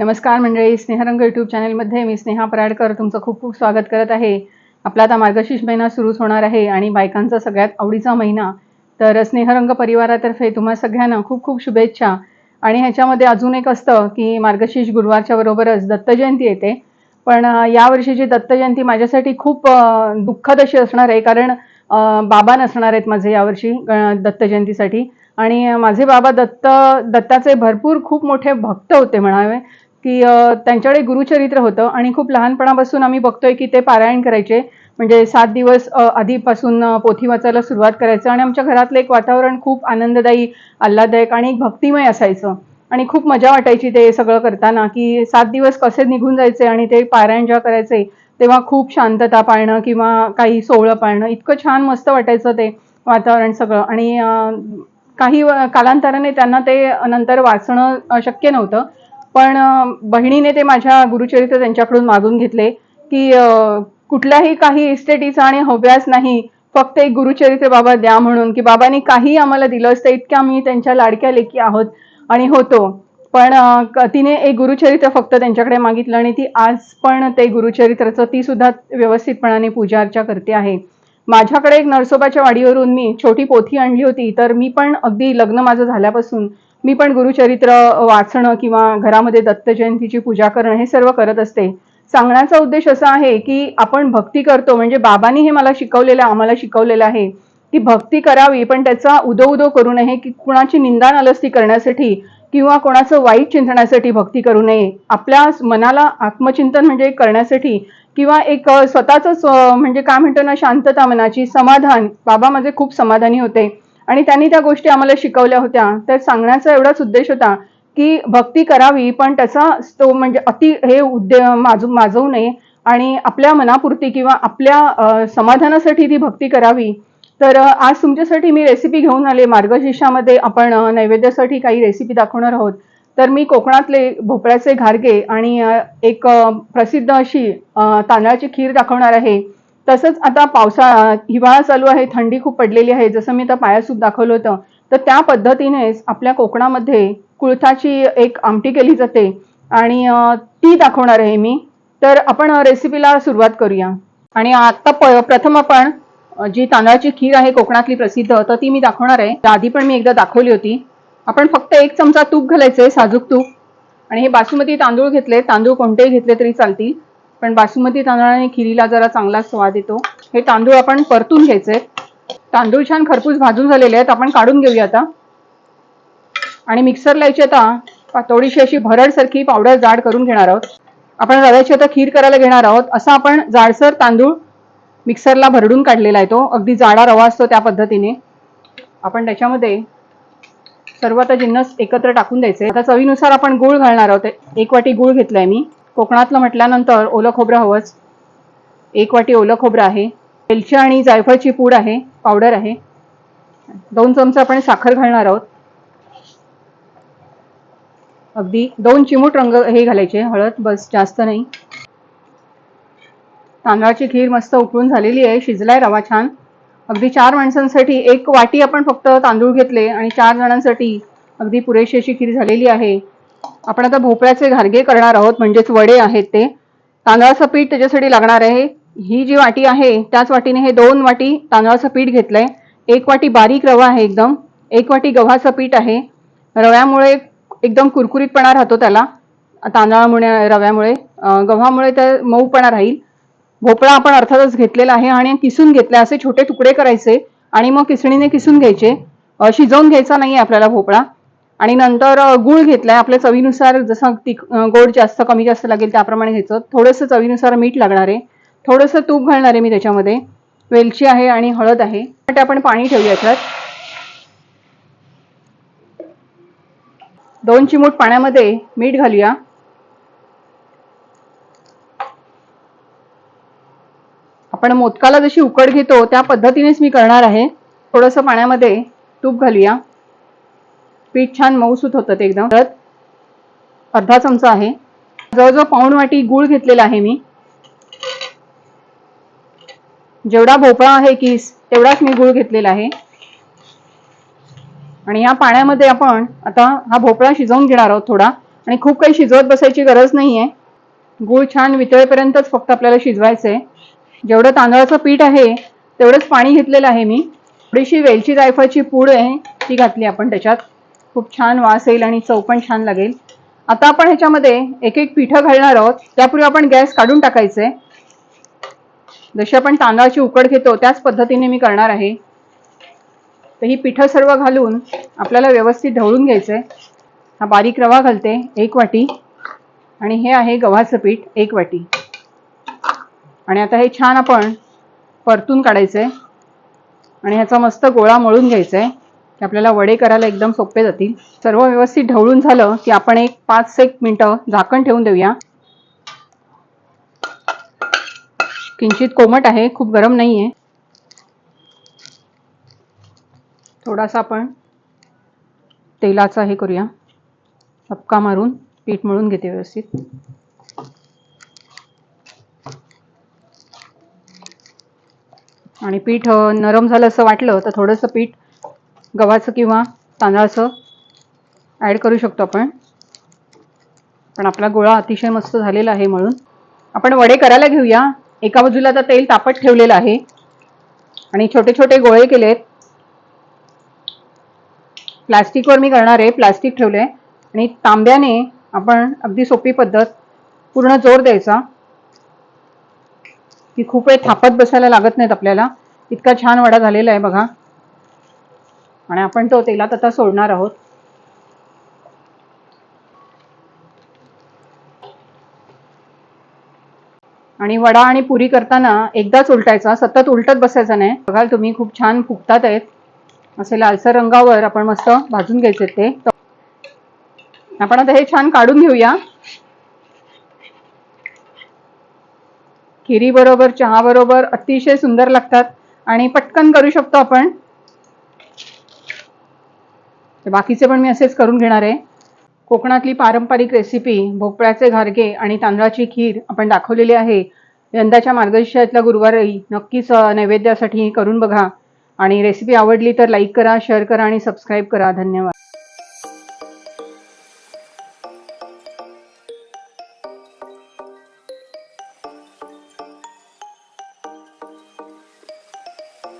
नमस्कार मंडळी स्नेहरंग यूट्यूब चॅनलमध्ये मी स्नेहा पराडकर तुमचं खूप खूप स्वागत करत आहे. आपला आता मार्गशीर्ष महिना सुरूच होणार आहे आणि बायकांचा सगळ्यात आवडीचा महिना. तर स्नेहरंग परिवारातर्फे तुम्हा सगळ्यांना खूप खूप शुभेच्छा. आणि ह्याच्यामध्ये अजून एक असतं की मार्गशीर्ष गुरुवारच्या बरोबरच दत्तजयंती येते. पण यावर्षीची दत्तजयंती माझ्यासाठी खूप दुःखद अशी असणार आहे कारण बाबा नसणार आहेत माझे यावर्षी दत्तजयंतीसाठी आणि माझे बाबा दत्त दत्ताचे भरपूर खूप मोठे भक्त होते म्हणावे. की त्यांच्याकडे गुरुचरित्र होतं आणि खूप लहानपणापासून आम्ही बघतोय की ते पारायण करायचे. म्हणजे सात दिवस आधीपासून पोथी वाचायला सुरुवात करायचं आणि आमच्या घरातलं एक वातावरण खूप आनंददायी आल्हाददायक आणि एक भक्तिमय असायचं. आणि खूप मजा वाटायची ते सगळं करताना की सात दिवस कसे निघून जायचे आणि ते पारायण जेव्हा करायचे तेव्हा खूप शांतता पाळणं किंवा काही सोहळं पाळणं इतकं छान मस्त वाटायचं ते वातावरण सगळं. आणि काही कालांतराने त्यांना ते नंतर वाचणं शक्य नव्हतं. पण बहिणीने ते माझ्या गुरुचरित्र त्यांच्याकडून मागून घेतले की कुठल्याही काही इस्टेटीचा आणि हव्यास नाही फक्त एक गुरुचरित्र बाबा द्या म्हणून की बाबांनी काही आम्हाला दिलं असतं इतक्या आम्ही त्यांच्या लाडक्या लेकी आहोत आणि होतो. पण तिने एक गुरुचरित्र फक्त त्यांच्याकडे मागितलं आणि ती आज पण ते गुरुचरित्राचं ती सुद्धा व्यवस्थितपणाने पूजा अर्चा करते आहे. माझ्याकडे एक नरसोबाच्या वाडीवरून मी छोटी पोथी आणली होती तर मी पण अगदी लग्न माझं झाल्यापासून मी पण गुरुचरित्र वाचणं किंवा घरामध्ये दत्त जयंतीची पूजा करणं हे सर्व करत असते. सांगण्याचा उद्देश असा आहे की आपण भक्ती करतो म्हणजे बाबांनी हे मला शिकवलेलं आम्हाला शिकवलेलं आहे. की भक्ती करावी पण त्याचा उदो उदो करू नये की कुणाची निंदा नालस्ती करण्यासाठी किंवा कोणाचं वाईट चिंतण्यासाठी भक्ती करू नये. आपल्या मनाला आत्मचिंतन म्हणजे करण्यासाठी किंवा एक अ, स्वतःच म्हणजे काय म्हणतो ना शांतता मनाची समाधान. बाबा माझे खूप समाधानी होते. आणि त्यांनी त्या गोष्टी आम्हाला शिकवल्या होत्या. तर सांगण्याचा एवढाच उद्देश होता की भक्ती करावी पण त्याचा तो म्हणजे अति हे उद्दे माजू माजवू नये. आणि आपल्या मनापुरती किंवा आपल्या समाधानासाठी ती भक्ती करावी. तर आज तुमच्यासाठी मी रेसिपी घेऊन आले. मार्गशीर्षामध्ये आपण नैवेद्यासाठी काही रेसिपी दाखवणार आहोत. तर मी कोकणातले भोपळ्याचे घारगे आणि एक प्रसिद्ध अशी तांदळाची खीर दाखवणार आहे. तसंच आता पावसाळा हिवाळा चालू आहे थंडी खूप पडलेली आहे. जसं मी आता पायासूप दाखवलं होतं तर त्या पद्धतीनेच आपल्या कोकणामध्ये कुळथाची एक आमटी केली जाते. आणि ती दाखवणार आहे मी. तर आपण रेसिपीला सुरुवात करूया. आणि आता प- प्रथम आपण जी तांदळाची खीर आहे कोकणातली प्रसिद्ध तर ती मी दाखवणार आहे. आधी पण मी एकदा दाखवली होती. आपण फक्त एक चमचा तूप घालायचंय साजूक तूप. आणि हे बासुमती तांदूळ घेतले तांदूळ कोणतेही घेतले तरी चालतील. पण बासुमती तांदळाने खिरीला जरा चांगला स्वाद येतो. हे तांदूळ आपण परतून घ्यायचे. तांदूळ छान खरपूस भाजून झालेले आहेत. आपण काढून घेऊया आता. आणि मिक्सरला याची आता थोडीशी अशी भरडसारखी पावडर जाड करून घेणार आहोत. आपण रव्याची आता खीर करायला घेणार आहोत. असा आपण जाडसर तांदूळ मिक्सरला भरडून काढलेला आहे तो. अगदी जाडा रवा असतो त्या पद्धतीने. आपण त्याच्यामध्ये सर्व आता जिन्नस एकत्र टाकून द्यायचे. आता चवीनुसार आपण गूळ घालणार आहोत. एक वाटी गूळ घेतलाय मी. कोकणातलं म्हटल्यानंतर ओलं खोबरं हवंच. एक वाटी ओलं खोबरं आहे. वेलची आणि जायफळची पूड आहे. पावडर आहे. दोन चमचे आपण साखर घालणार आहोत. अगदी दोन चिमूट रंग हे घालायचे. हळद बस जास्त नाही. तांदळाची खीर मस्त उकळून झालेली आहे. शिजलाय रवा छान. अगदी चार माणसांसाठी एक वाटी आपण फक्त तांदूळ घेतले आणि चार जणांसाठी अगदी पुरेशी अशी खीर झालेली आहे. आपण आता भोपळ्याचे घारगे करणार आहोत म्हणजेच वडे आहेत ते. तांदळाचं पीठ त्याच्यासाठी लागणार आहे. ही जी वाटी आहे त्याच वाटीने हे दोन वाटी तांदळाचं पीठ घेतलंय. एक वाटी बारीक रवा आहे एकदम. एक वाटी गव्हाचं पीठ आहे. रव्यामुळे एकदम कुरकुरीतपणा राहतो त्याला. तांदळामुळे रव्यामुळे. गव्हामुळे तर मऊपणा राहील. भोपळा आपण अर्थातच घेतलेला आहे आणि किसून घेतला असे छोटे तुकडे करायचे आणि मग किसणीने किसून घ्यायचे. शिजवून घ्यायचा नाही आपल्याला भोपळा. आणि नंतर अ, गूळ घेतलाय. आपल्या चवीनुसार जसं तिख गोड जास्त कमी जास्त लागेल त्याप्रमाणे घ्यायचं. थोडंसं चवीनुसार मीठ लागणार आहे. थोडंसं तूप घालणार आहे मी त्याच्यामध्ये. वेलची आहे आणि हळद आहे. ते आपण पाणी ठेवूया याच्यात. दोन चिमूट पाण्यामध्ये मीठ घालूया. आपण मोदकाला जशी उकड घेतो त्या पद्धतीनेच मी करणार आहे. थोडंसं पाण्यामध्ये तूप घालूया. पीठ छान मऊसूत होतं ते एकदम. परत अर्धा चमचा आहे. जवळजवळ पाऊण वाटी गूळ घेतलेला आहे मी. जेवढा भोपळा आहे किस तेवढाच मी गूळ घेतलेला आहे. आणि या पाण्यामध्ये आपण आता हा भोपळा शिजवून घेणार आहोत थोडा. आणि खूप काही शिजवत बसायची गरज नाही आहे गूळ छान वितळेपर्यंतच फक्त आपल्याला शिजवायचं आहे जेवढं तांदळाचं पीठ आहे तेवढंच पाणी घेतलेलं आहे मी. थोडीशी वेलची जायफळची पूड आहे ती घातली आपण त्याच्यात. खूप छान वास येईल आणि चव पण छान लागेल. आता आपण ह्याच्यामध्ये एक एक पिठं घालणार आहोत. त्यापूर्वी आपण गॅस काढून टाकायचे. जशी आपण तांदळाची उकड घेतो त्याच पद्धतीने मी करणार आहे. तर ही पिठं सर्व घालून आपल्याला व्यवस्थित ढवळून घ्यायचं. आहे हा बारीक रवा घालते एक वाटी. आणि हे आहे गव्हाचं पीठ एक वाटी. आणि आता हे छान आपण परतून काढायचं. आहे आणि ह्याचा मस्त गोळा मळून घ्यायचा. आहे की आपल्याला वडे करायला एकदम सोपे जातील. सर्व व्यवस्थित ढवळून झालं की आपण एक पाच एक मिनटं झाकण ठेवून देऊया. किंचित कोमट आहे खूप गरम नाही आहे थोडासा आपण तेलाचा हे करूया. चपका मारून पीठ मळून घेते व्यवस्थित. आणि पीठ नरम झालं असं वाटलं तर थोडंसं पीठ गव्हाचं किंवा तांदळाचं ॲड करू शकतो आपण. पण आपला गोळा अतिशय मस्त झालेला आहे म्हणून आपण वडे करायला घेऊया. एका बाजूला आता तेल तापत ठेवलेलं आहे. आणि छोटे छोटे गोळे केलेत. प्लॅस्टिकवर मी करणार आहे. प्लास्टिक ठेवले आणि तांब्याने आपण अगदी सोपी पद्धत पूर्ण जोर द्यायचा. की खूप वेळ थापत बसायला लागत नाहीत आपल्याला. इतका छान वडा झालेला आहे बघा. आणि आपण तो तेलात आता सोडणार आहोत. आणि वडा आणि पुरी करताना एकदाच उलटायचा सतत उलटत बसायचा नाही. बघाल तुम्ही खूप छान फुगतात आहेत. असे लालसर रंगावर आपण मस्त भाजून घ्यायचे ते. आपण आता हे छान काढून घेऊया. खिरी बरोबर चहा बरोबर अतिशय सुंदर लागतात. आणि पटकन करू शकतो आपण. तर बाकीचे पण मी असेच करून घेणार आहे. कोकणातली पारंपरिक रेसिपी भोपळ्याचे घारगे आणि तांदळाची खीर आपण दाखवलेली आहे. यंदाच्या मार्गदर्शनातल्या गुरुवारी नक्कीच नैवेद्यासाठी करून बघा. आणि रेसिपी आवडली तर लाईक करा शेअर करा आणि सबस्क्राईब करा. धन्यवाद.